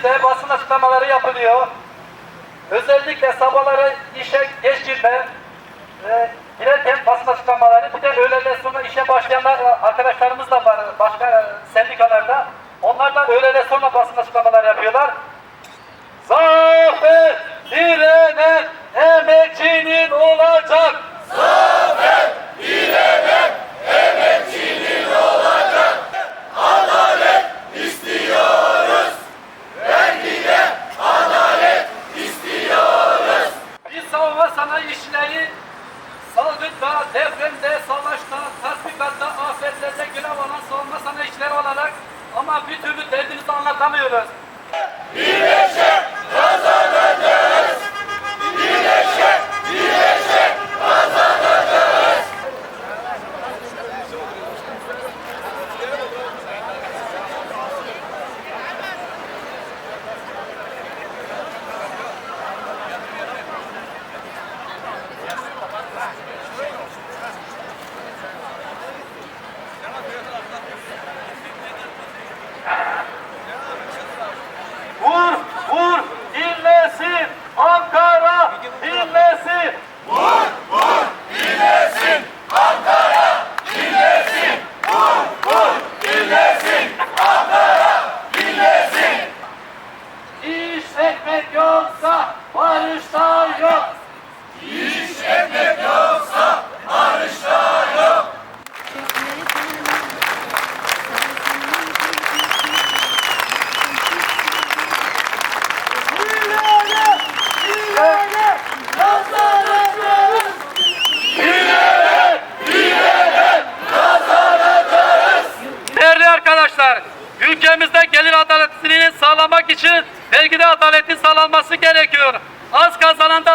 şekilde basın açıklamaları yapılıyor. Özellikle sabahları işe geç girme, e, girerken basın açıklamaları, bir de öğleden sonra işe başlayanlar arkadaşlarımız da var başka sendikalarda. Onlar da öğleden sonra basın açıklamaları yapıyorlar. Zafer sanayi işçileri salgında, depremde, savaşta, tatbikatta, afetlerde görev alan savunma sanayi işçileri olarak ama bir türlü derdimizi anlatamıyoruz. Vur, sağlamak için vergide adaletin sağlanması gerekiyor. Az kazanan da